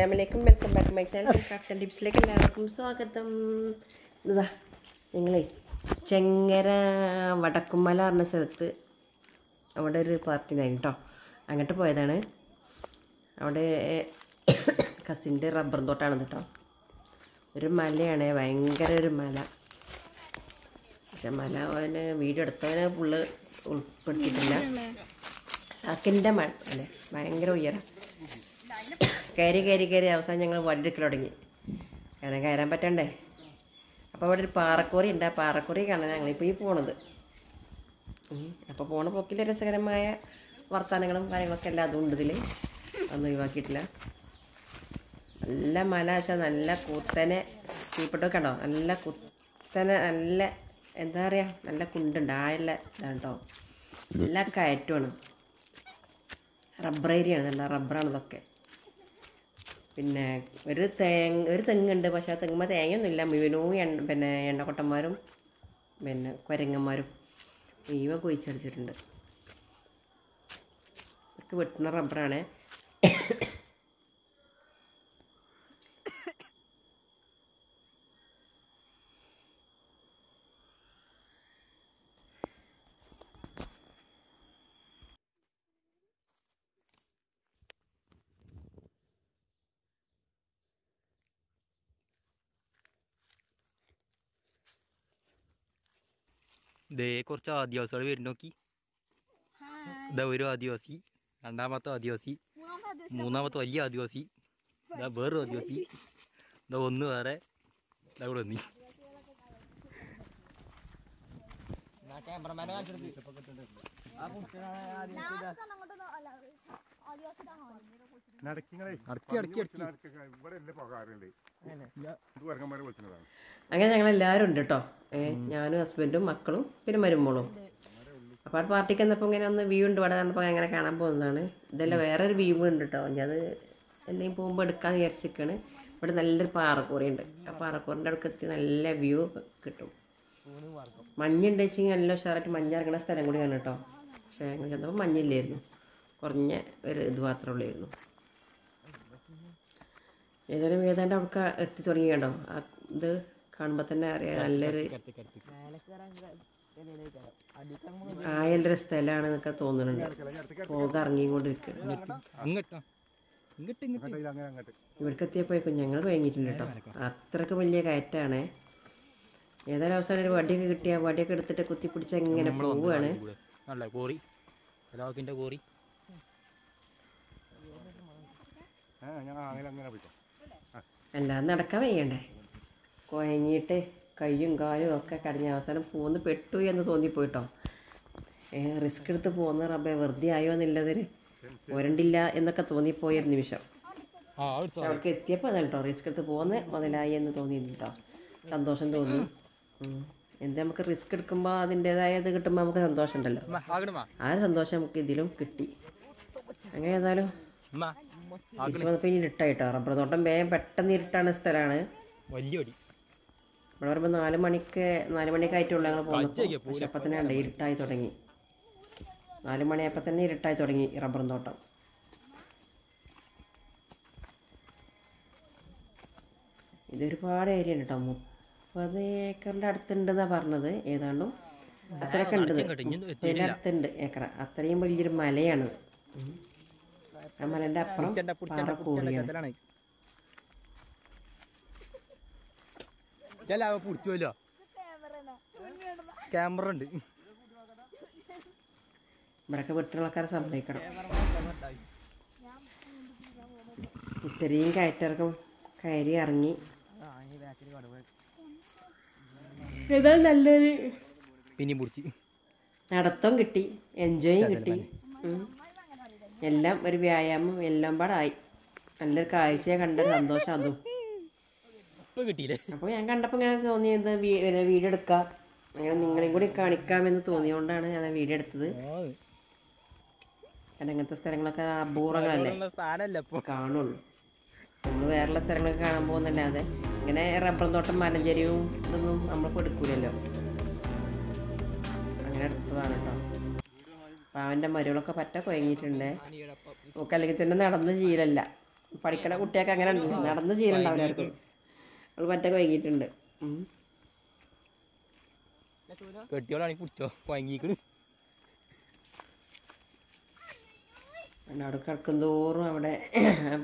അസ്സലാമലൈക്കും. Welcome back my channel. Craft and ടിപ്സിലേക്ക് എല്ലാവർക്കും സ്വാഗതം. ഇതാ നിങ്ങളെ ചെങ്ങര വടക്കുമല പറഞ്ഞ സ്ഥലത്ത് അവിടെ ഒരു പാർട്ടി ഉണ്ടായിരുന്നു കേട്ടോ അങ്ങോട്ട് പോയതാണ്. അവിടെ കസിന്റെ റബ്ബർ തോട്ടാണ് കേട്ടോ ഒരു മലയാണ് ഭയങ്കര ഒരു മല. പക്ഷെ മല അവന് വീഡിയോ എടുത്തവനെ ഫുള്ള് ഉൾപ്പെടുത്തിയിട്ടില്ല. ലാക്കിന്റെ മല അല്ലേ? ഭയങ്കര ഉയരം. കയറി കയറി കയറി അവസാനം ഞങ്ങൾ വടിയെടുക്കൽ തുടങ്ങി. കാരണം കയറാൻ പറ്റണ്ടേ? അപ്പോൾ അവിടെ ഒരു പാറക്കോറി ഉണ്ട്. ആ പാറക്കോറി കാണാൻ ഞങ്ങളിപ്പോൾ ഈ പോണത്. അപ്പോൾ പോണ പോക്കിലെ രസകരമായ വർത്തമാനങ്ങളും കാര്യങ്ങളൊക്കെ എല്ലാം അതും ഉണ്ട് ഇതിൽ ഒന്നും ഒഴിവാക്കിയിട്ടില്ല. നല്ല മല വെച്ചാൽ നല്ല കുത്തനെ തീപ്പെട്ടൊക്കെ ഉണ്ടോ? നല്ല കുത്തനെ നല്ല എന്താ പറയുക നല്ല കുണ്ടുണ്ട്. ആയുള്ള ഇതാണ്ടോ നല്ല കയറ്റമാണ്. റബ്ബർ ഏരിയ ആണ്. നല്ല റബ്ബറാണ് ഇതൊക്കെ. പിന്നെ ഒരു തേങ്ങ ഒരു തെങ്ങുണ്ട്. പക്ഷേ ആ തെങ്ങുമ്പോൾ തേങ്ങയൊന്നുമില്ല. മുഴുവനും എണ്ണ പിന്നെ എണ്ണക്കൊട്ടന്മാരും പിന്നെ കുരങ്ങന്മാരും മുഴുവൻ കുഴിച്ചടിച്ചിട്ടുണ്ട്. ഇതൊക്കെ വെട്ടുന്ന റബ്ബറാണ്. ദേ കുറച്ച് ആദിവാസികൾ വരുന്ന നോക്കി. ഇതാ ഒരു ആദിവാസി രണ്ടാമത്തെ ആദിവാസി മൂന്നാമത്തെ വലിയ ആദിവാസി ഇതാ വേറൊരു ആദിവാസി. ഇതാ ഒന്ന് വേറെ ഇതാ ഇവിടെ വിളിക്കുന്നതാണ്. അങ്ങനെ ഞങ്ങളെല്ലാവരും ഉണ്ട് കേട്ടോ ഞാനും ഹസ്ബൻഡും മക്കളും പിന്നെ മരുമോളും. അപ്പോൾ ആ പാർട്ടിക്ക് എന്നപ്പോൾ ഇങ്ങനെ ഒന്ന് വ്യൂ ഉണ്ട് ഇവിടെ വന്നപ്പോൾ അങ്ങനെ കാണാൻ പോകുന്നതാണ്. ഇതെല്ലാം വേറൊരു വ്യൂ ഉണ്ട് കേട്ടോ ഞാൻ അത് എന്തെങ്കിലും പോകുമ്പോൾ എടുക്കാൻ വിചാരിച്ചിരിക്കുകയാണ് ഇവിടെ നല്ലൊരു പാറക്കൂറി ഉണ്ട്. ആ പാറക്കൂറിന്റെ അടുക്ക് എത്തി നല്ല വ്യൂ കിട്ടും. മഞ്ഞുണ്ട് വെച്ചെങ്കിൽ നല്ല ഉഷാറായിട്ട് മഞ്ഞിറങ്ങുന്ന സ്ഥലം കൂടിയാണ് കേട്ടോ. പക്ഷേ ഞങ്ങൾ ചെന്നപ്പോൾ മഞ്ഞില്ലായിരുന്നു. കുറഞ്ഞ ഒരു ഇത് മാത്രമേ ഉള്ളായിരുന്നു. ഏതായാലും ഏതാണ്ട് അവിടെ എത്തി തുടങ്ങി കണ്ടോ? ആ ഇത് കാണുമ്പോൾ തന്നെ അറിയാം. നല്ലൊരു ആയൽ സ്ഥലമാണ് എന്നൊക്കെ തോന്നുന്നുണ്ട്. പോക അങ്ങോട്ട് ഇവിടേക്ക് എത്തിയപ്പോഴേക്കും ഞങ്ങൾ കഴിഞ്ഞിട്ടുണ്ട് കേട്ടോ. അത്രയ്ക്ക് വലിയ കയറ്റാണ്. ഏതായാലും അവസാനം ഒരു വടിയൊക്കെ കിട്ടിയ വടിയൊക്കെ എടുത്തിട്ട് കുത്തി പിടിച്ച ഇങ്ങനെ പോവുകയാണ് പോയിക്കോ. അല്ലാതെ നടക്കാൻ വയ്യണ്ടേ? കുഴങ്ങിയിട്ട് കയ്യും കാലും ഒക്കെ കടഞ്ഞ അവസാനം പോന്ന് പെട്ടു എന്ന് തോന്നിപ്പോയിട്ടോ. ഏ റിസ്ക് എടുത്ത് പോകുന്ന റബ്ബെ വെറുതെ ആയോ എന്നുള്ളതൊരു ഒരണ്ടില്ല എന്നൊക്കെ തോന്നിപ്പോയ ഒരു നിമിഷം അവർക്ക് എത്തിയപ്പോൾ അതല്ലോ കേട്ടോ റിസ്ക് എടുത്ത് പോകുന്ന മുതലായി എന്ന് തോന്നിയിട്ടോ സന്തോഷം തോന്നി. എന്താ നമുക്ക് റിസ്ക് എടുക്കുമ്പോൾ അതിന്റെതായ ഇത് കിട്ടുമ്പോൾ നമുക്ക് സന്തോഷം ഉണ്ടല്ലോ ആ സന്തോഷം നമുക്ക് ഇതിലും കിട്ടി. അങ്ങനെ ഏതായാലും അമ്മ തിരിച്ച് വന്നപ്പോൾ ഇനി ഇരുട്ടായിട്ടോ റബ്ബർ തോട്ടം വേഗം പെട്ടെന്ന് ഇരുട്ടാണ് സ്ഥലമാണ് വലിയ ഇവിടെ പറയുമ്പോൾ നാല് മണിക്ക് നാല് മണിയൊക്കെ ആയിട്ടുള്ള ഞങ്ങൾ പോകുന്നത്. പക്ഷെ അപ്പം തന്നെ ഉണ്ട് ഇരുട്ടായി തുടങ്ങി. നാല് മണിയപ്പം തന്നെ ഇരുട്ടായി തുടങ്ങി റബ്ബറും റബ്ബർ തോട്ടം. ഇതൊരുപാട് ഏരിയ ഉണ്ട് കേട്ടോ. മുപ്പത് ഏക്കറിന്റെ അടുത്തുണ്ടെന്നാണ് പറഞ്ഞത്. ഏതാണ്ടും അത്രയൊക്കെ ഉണ്ട് മുപ്പതിന്റെ അടുത്തുണ്ട് ഏക്കറ. അത്രയും വലിയൊരു മലയാണ്. ആ മലേന്റെ അപ്പുറം പാറ കൂറിയാണ് ചില പിടിച്ചോല്ലോ ക്യാമറ ഉണ്ട്. ഇവിടൊക്കെ വീട്ടിലുള്ളക്കാരെ സമ്മതിക്കണം. ഇത്രയും കയറ്റിറക്കം കയറി ഇറങ്ങി. ഏതാ നല്ലൊരു പിന്നെ പിടിച്ച്. നടത്തം കിട്ടി. എൻജോയും കിട്ടി. എല്ലാം ഒരു വ്യായാമം എല്ലാം പാടായി. നല്ലൊരു കാഴ്ചയെ കണ്ടൊരു സന്തോഷം അതും. ഇപ്പൊ കിട്ടിയില്ലേ? അപ്പോൾ ഞാൻ കണ്ടപ്പോൾ ഇങ്ങനെ തോന്നിയത് വീഡിയോ എടുക്കാം? അങ്ങനെ നിങ്ങളെയും കൂടി കാണിക്കാമെന്ന് തോന്നിയോണ്ടാണ് ഞാൻ വീഡിയോ എടുത്തത്. കാരണം അങ്ങനത്തെ സ്ഥലങ്ങളൊക്കെ അപൂർവങ്ങളല്ലേ? കാണുള്ളൂ. നമ്മൾ വേറെയുള്ള സ്ഥലങ്ങളൊക്കെ കാണാൻ പോകുന്നല്ലാതെ ഇങ്ങനെ റബ്ബർ തോട്ടം മലഞ്ചെരിവും ഇതൊന്നും നമ്മളിപ്പോൾ എടുക്കൂലല്ലോ അങ്ങനെ എടുത്തതാണ് കേട്ടോ അപ്പം അവന്റെ മരുകളൊക്കെ പറ്റ കുഴങ്ങിയിട്ടുണ്ട് നമുക്ക് അല്ലെങ്കിൽ തന്നെ നടന്ന് ശീലല്ല. പഠിക്കണ കുട്ടിയൊക്കെ അങ്ങനെ ഉണ്ട് നടന്ന് ആർക്കും അവൾ പറ്റൊക്കെ വൈകിട്ടുണ്ട്. കെട്ടിയോളാണെങ്കിൽ പിടിച്ചോ വാങ്ങിക്കണ്. പിന്നെ അവിടെ കിടക്കും തോറും അവിടെ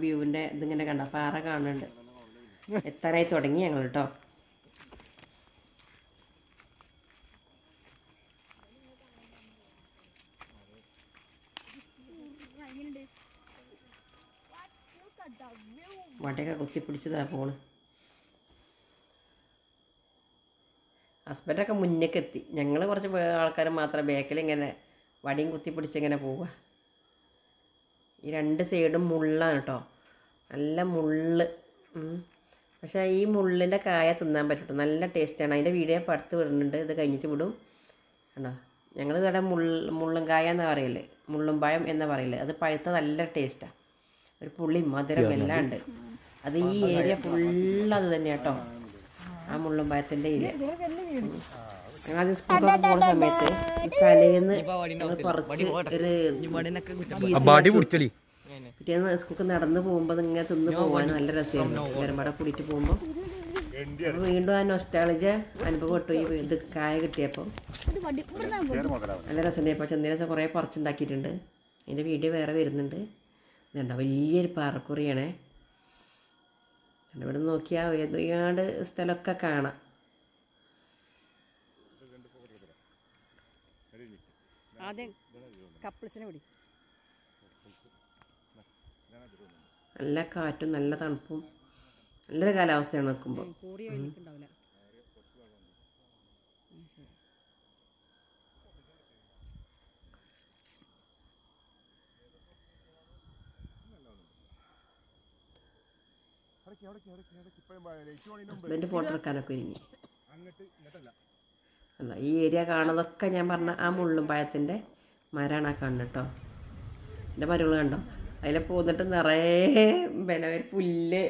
വ്യൂവിന്റെ ഇതിങ്ങനെ കണ്ട പാറ കാണുന്നുണ്ട്. എത്താറായി തുടങ്ങി ഞങ്ങൾ കേട്ടോ. വടയൊക്കെ കുത്തിപ്പിടിച്ചതാ പോണ് ഹസ്ബൻഡൊക്കെ മുന്നേക്ക് എത്തി ഞങ്ങൾ കുറച്ച് ആൾക്കാർ മാത്രം ബാക്കിൽ ഇങ്ങനെ വടിയും കുത്തി ഇങ്ങനെ പോവുക ഈ രണ്ട് സൈഡും മുള്ളാണ് കേട്ടോ നല്ല മുള്ള്. പക്ഷേ ഈ മുള്ളിന്റെ കായ തിന്നാൻ പറ്റും നല്ല ടേസ്റ്റാണ്. അതിന്റെ വീഡിയോ ഇപ്പോൾ അടുത്ത് വിടുന്നുണ്ട്. ഇത് കഴിഞ്ഞിട്ട് വിടും. കണ്ടോ? ഞങ്ങൾ ഇവിടെ മുള്ള മുള്ളും കായ എന്നാ പറയൽ? മുള്ളും പഴം എന്നാ പറയൽ? അത് പഴുത്ത നല്ല ടേസ്റ്റാണ് ഒരു പുള്ളി മധുരം എല്ലാം ഉണ്ട് അത് ഈ ഏരിയ ഫുള്ള് അത് തന്നെ കേട്ടോ ആ മുള്ളും പഴത്തിന്റെ ഞങ്ങൾ ആദ്യം സ്കൂളിൽ പോകുന്ന സമയത്ത് ഈ കലയിന്ന് കുറച്ച് ഒരു പിറ്റേന്ന് സ്കൂൾക്ക് നടന്ന് പോകുമ്പോൾ ഇങ്ങനെ തിന്ന് പോകാൻ നല്ല രസമായിരുന്നു. കൂടെ കൂടിയിട്ട് പോകുമ്പോൾ വീണ്ടും ആ നൊസ്റ്റാളജ അനുഭവപ്പെട്ടു ഈ ഇത് കായ കിട്ടിയപ്പോൾ നല്ല രസമുണ്ട്. ഇപ്പോൾ ചെന്നൈ ദിവസം കുറേ പറിച്ചുണ്ടാക്കിയിട്ടുണ്ട്. എന്റെ വീഡിയോ വേറെ വരുന്നുണ്ട്. ഇതുണ്ടോ? വലിയൊരു പാറക്കുറിയാണേ. ഇവിടെ നോക്കിയാൽ ഒരുപാട് സ്ഥലമൊക്കെ കാണാം. ആദ്യം കപ്പിൾസിനെ പിടി. നല്ല കാറ്റും നല്ല തണുപ്പും നല്ലൊരു കാലാവസ്ഥയാണ് നിൽക്കുമ്പോൾ കൂറിയ ഹസ്ബൻഡ് ഫോട്ടോ എടുക്കാനൊക്കെ ഒരുങ്ങി. അല്ല ഈ ഏരിയ കാണുന്നതൊക്കെ ഞാൻ പറഞ്ഞ ആ മുള്ളും പഴത്തിന്റെ മരമാണ് ആ കാണുന്നത് കേട്ടോ എന്റെ മരുകൾ കണ്ടോ? അതിലെ പോന്നിട്ട് നിറയെ പിന്നെ ഒരു പുല്ല്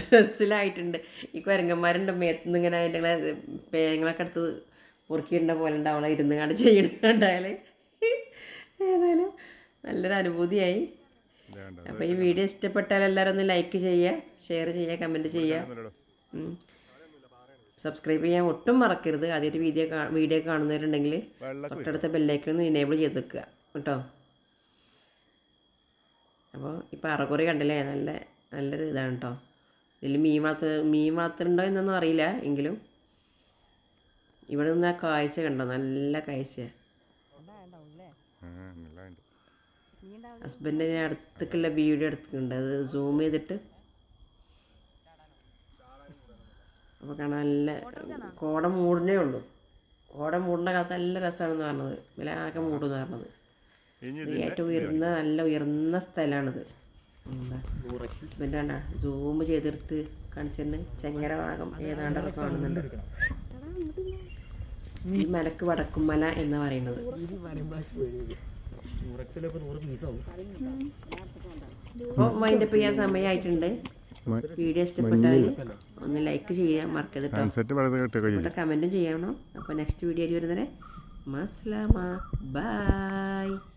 ഡ്രസ്സിലായിട്ടുണ്ട്. ഈ കുരങ്ങന്മാരുണ്ട് മേത്തുനിന്ന് ഇങ്ങനെ അതിന്റെ പേങ്ങളൊക്കെ എടുത്ത് പൊറുക്കിയിടേണ്ട പോലെ ഉണ്ട്. അവളെ ഇരുന്ന് കണ്ട് ചെയ്യണ കണ്ടാൽ ഏതായാലും നല്ലൊരു അനുഭൂതിയായി. അപ്പോൾ ഈ വീഡിയോ ഇഷ്ടപ്പെട്ടാൽ എല്ലാവരും ഒന്ന് ലൈക്ക് ചെയ്യുക ഷെയർ ചെയ്യുക കമന്റ് ചെയ്യുക. സബ്സ്ക്രൈബ് ചെയ്യാൻ ഒട്ടും മറക്കരുത്. ആദ്യമായിട്ട് വീഡിയോ വീഡിയോ കാണുന്നവരുണ്ടെങ്കിൽ തൊട്ടടുത്ത ബെല്ലൈക്കൺ ഒന്ന് ഇനേബിൾ ചെയ്ത് വെക്കുക. കേട്ടോ? അപ്പോൾ ഇപ്പൊ അറക്കുറി കണ്ടില്ലേ? നല്ല നല്ലൊരു ഇതാണ് കേട്ടോ. ഇതിൽ മീൻ വളർത്ത മീൻ വളർത്തുന്നുണ്ടോ എന്നൊന്നും അറിയില്ല. എങ്കിലും ഇവിടെ നിന്ന് ആ കാഴ്ച കണ്ടോ? നല്ല കാഴ്ച ഹസ്ബൻഡിനെ അടുത്തേക്കുള്ള വീഡിയോ എടുത്തിട്ടുണ്ട്. അത് സൂം ചെയ്തിട്ട് അപ്പോൾ കാണാൻ നല്ല കോട മൂടിനേ ഉള്ളൂ. കോട മൂടുന്ന കാലത്ത് നല്ല രസമാണെന്ന് പറഞ്ഞത്. വില ആകെ മൂടുന്ന് പറഞ്ഞത്. ഏറ്റവും ഉയർന്ന നല്ല ഉയർന്ന സ്ഥലമാണിത്. ഹസ്ബൻഡ് കണ്ട സൂം ചെയ്തെടുത്ത് കാണിച്ചിട്ട് ചെങ്ങര ഭാഗം ഏതാണ്ടൊക്കെ കാണുന്നുണ്ട്. ഈ മലക്ക് വടക്കുമല എന്ന് പറയുന്നത്. അപ്പോൾ വൈൻഡപ്പ് ചെയ്യാൻ സമയമായിട്ടുണ്ട് വീഡിയോ ഇഷ്ടപ്പെട്ടാൽ ഒന്ന് ലൈക്ക് ചെയ്യാൻ മറക്കരുത് കേട്ടോ കമന്റും ചെയ്യണം. അപ്പോൾ നെക്സ്റ്റ് വീഡിയോ വരുന്നവരെ മസ്ലാമ ബൈ